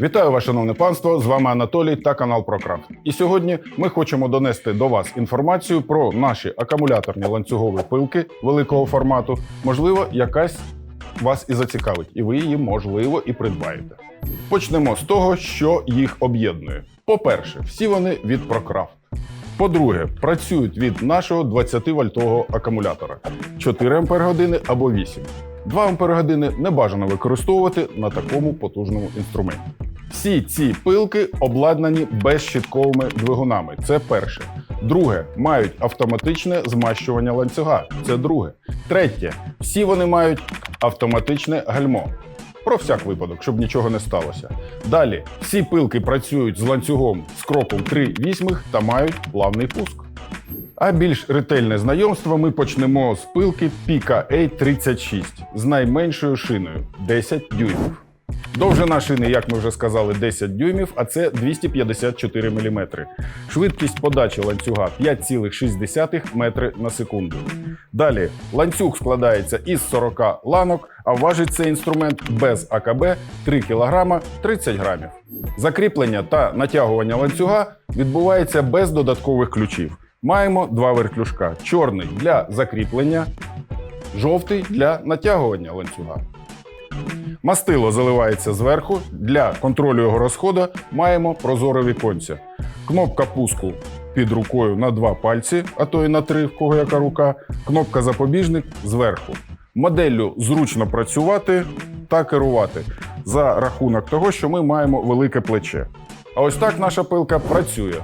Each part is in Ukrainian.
Вітаю вас, шановне панство! З вами Анатолій та канал ProCraft. І сьогодні ми хочемо донести до вас інформацію про наші акумуляторні ланцюгові пилки великого формату. Можливо, якась вас і зацікавить, і ви її можливо і придбаєте. Почнемо з того, що їх об'єднує. По-перше, всі вони від ProCraft. По-друге, працюють від нашого 20-вольтового акумулятора 4 Ампер-години або 8. 2 Ампер не бажано використовувати на такому потужному інструменті. Всі ці пилки обладнані безщитковими двигунами. Це перше. Друге, мають автоматичне змащування ланцюга. Це друге. Третє, всі вони мають автоматичне гальмо. Про всяк випадок, щоб нічого не сталося. Далі, всі пилки працюють з ланцюгом з кроком 3 вісьмих та мають плавний пуск. А більш ретельне знайомство ми почнемо з пилки Pika A36 з найменшою шиною 10 дюймів. Довжина шини, як ми вже сказали, 10 дюймів, а це 254 мм. Швидкість подачі ланцюга 5,6 метри на секунду. Далі ланцюг складається із 40 ланок, а важить цей інструмент без АКБ 3 кг 30 грамів. Закріплення та натягування ланцюга відбувається без додаткових ключів. Маємо два вертлюжка: чорний для закріплення, жовтий для натягування ланцюга. Мастило заливається зверху. Для контролю його розходу маємо прозоре віконце. Кнопка пуску під рукою на два пальці, а то і на три, в кого яка рука. Кнопка запобіжник зверху. Моделлю зручно працювати та керувати за рахунок того, що ми маємо велике плече. А ось так наша пилка працює.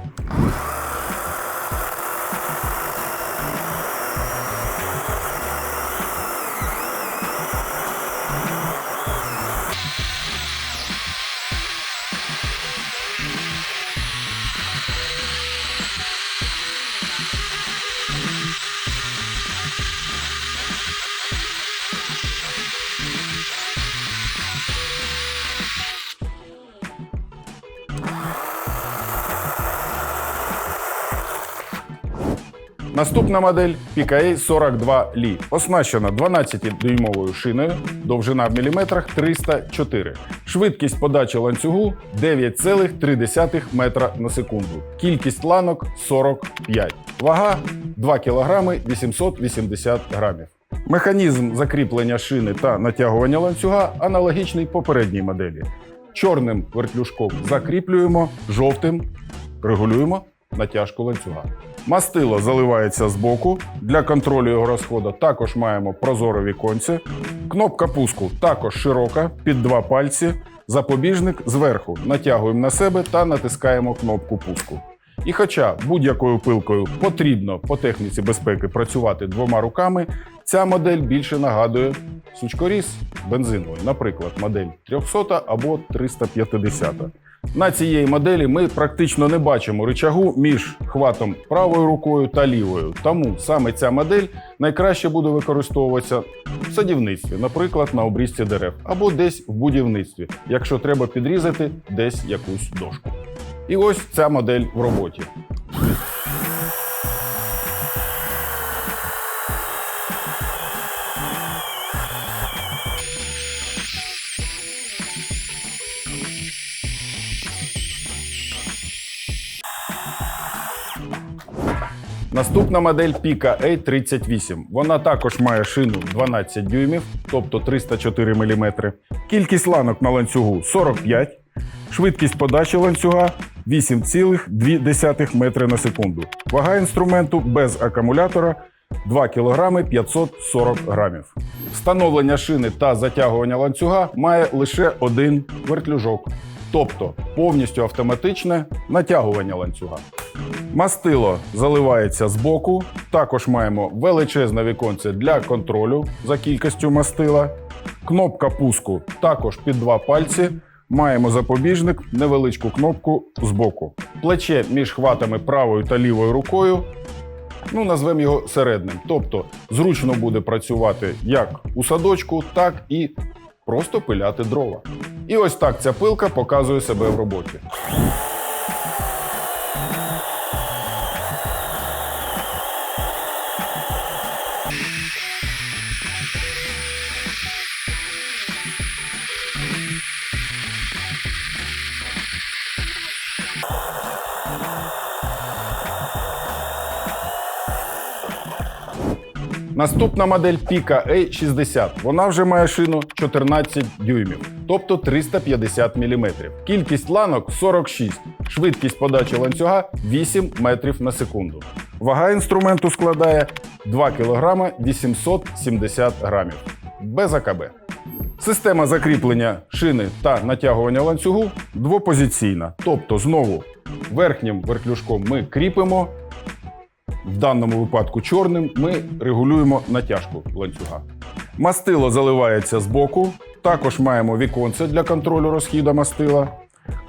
Наступна модель PKA 42 Li. Оснащена 12-дюймовою шиною, довжина в міліметрах 304. Швидкість подачі ланцюгу 9,3 метра на секунду. Кількість ланок 45. Вага 2 кг 880 грамів. Механізм закріплення шини та натягування ланцюга аналогічний попередній моделі. Чорним вертлюжком закріплюємо, жовтим регулюємо натяжку ланцюга. Мастило заливається з боку. Для контролю його розходу також маємо прозоре віконце. Кнопка пуску також широка, під два пальці. Запобіжник зверху. Натягуємо на себе та натискаємо кнопку пуску. І хоча будь-якою пилкою потрібно по техніці безпеки працювати двома руками, ця модель більше нагадує сучкоріз бензиновий, наприклад, модель 300 або 350. На цієї моделі ми практично не бачимо ричагу між хватом правою рукою та лівою. Тому саме ця модель найкраще буде використовуватися в садівництві, наприклад, на обрізці дерев, або десь в будівництві, якщо треба підрізати десь якусь дошку. І ось ця модель в роботі. Наступна модель Pika A38. Вона також має шину 12 дюймів, тобто 304 мм. Кількість ланок на ланцюгу 45, швидкість подачі ланцюга 8,2 метри на секунду. Вага інструменту без акумулятора 2 кг 540 грамів. Встановлення шини та затягування ланцюга має лише один вертлюжок, тобто повністю автоматичне натягування ланцюга. Мастило заливається з боку. Також маємо величезне віконце для контролю за кількістю мастила. Кнопка пуску також під два пальці. Маємо запобіжник, невеличку кнопку з боку. Плече між хватами правою та лівою рукою. Ну, назвемо його середним. Тобто зручно буде працювати як у садочку, так і просто пиляти дрова. І ось так ця пилка показує себе в роботі. Наступна модель Pika A60. Вона вже має шину 14 дюймів тобто 350 мм. Кількість ланок 46, швидкість подачі ланцюга 8 метрів на секунду. Вага інструменту складає 2 кг 870 грамів. Без АКБ. Система закріплення шини та натягування ланцюгу двопозиційна. Тобто, знову верхнім вертлюжком ми кріпимо, в даному випадку чорним ми регулюємо натяжку ланцюга. Мастило заливається з боку. Також маємо віконце для контролю розхіду мастила.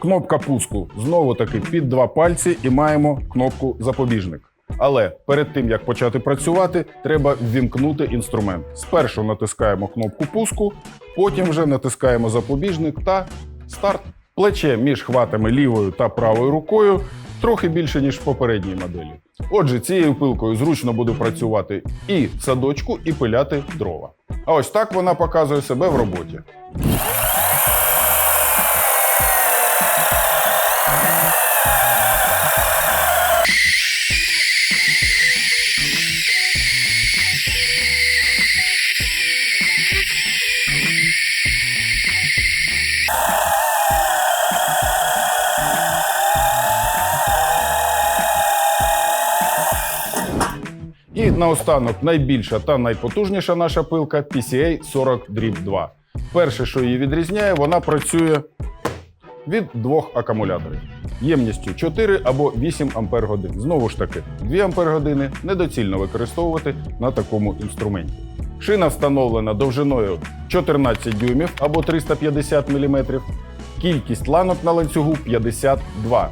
Кнопка пуску знову таки під два пальці і маємо кнопку запобіжник. Але перед тим як почати працювати, треба ввімкнути інструмент. Спершу натискаємо кнопку пуску, потім вже натискаємо запобіжник та старт. Плече між хватами лівою та правою рукою трохи більше, ніж в попередній моделі. Отже, цією пилкою зручно буде працювати і садочку, і пиляти дрова. А ось так вона показує себе в роботі. Наостанок найбільша та найпотужніша наша пилка PCA 40 2. Перше, що її відрізняє, вона працює від двох акумуляторів ємністю 4 або 8 Ампер. Знову ж таки, 2 Ампер недоцільно використовувати на такому інструменті. Шина встановлена довжиною 14 дюймів або 350 мм. Кількість ланок на ланцюгу 52.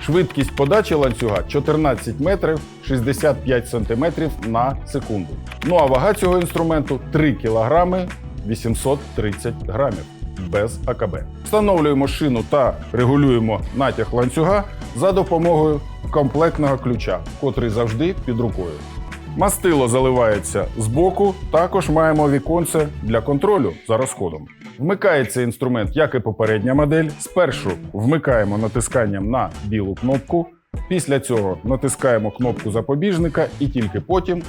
Швидкість подачі ланцюга 14 метрів 65 сантиметрів на секунду. Ну а вага цього інструменту 3 кілограми 830 грамів без АКБ. Встановлюємо шину та регулюємо натяг ланцюга за допомогою комплектного ключа, котрий завжди під рукою. Мастило заливається з боку, також маємо віконце для контролю за розходом. Вмикається інструмент, як і попередня модель. Спершу вмикаємо натисканням на білу кнопку. Після цього натискаємо кнопку запобіжника і тільки потім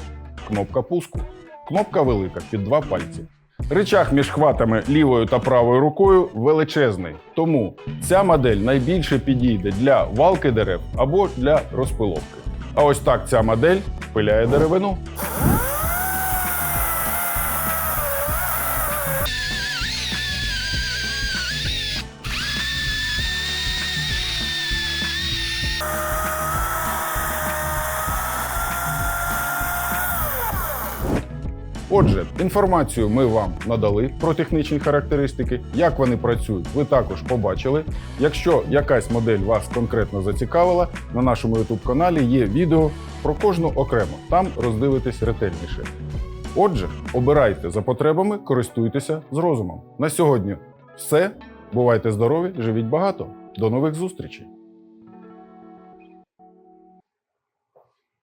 кнопка пуску. Кнопка велика під два пальці. Ричаг між хватами лівою та правою рукою величезний, тому ця модель найбільше підійде для валки дерев або для розпиловки. А ось так ця модель пиляє деревину. Отже, інформацію ми вам надали про технічні характеристики. Як вони працюють, ви також побачили. Якщо якась модель вас конкретно зацікавила, на нашому youtube каналі є відео про кожну окремо. Там роздивитесь ретельніше. Отже, обирайте за потребами, користуйтеся з розумом. На сьогодні все. Бувайте здорові, живіть багато. До нових зустрічей!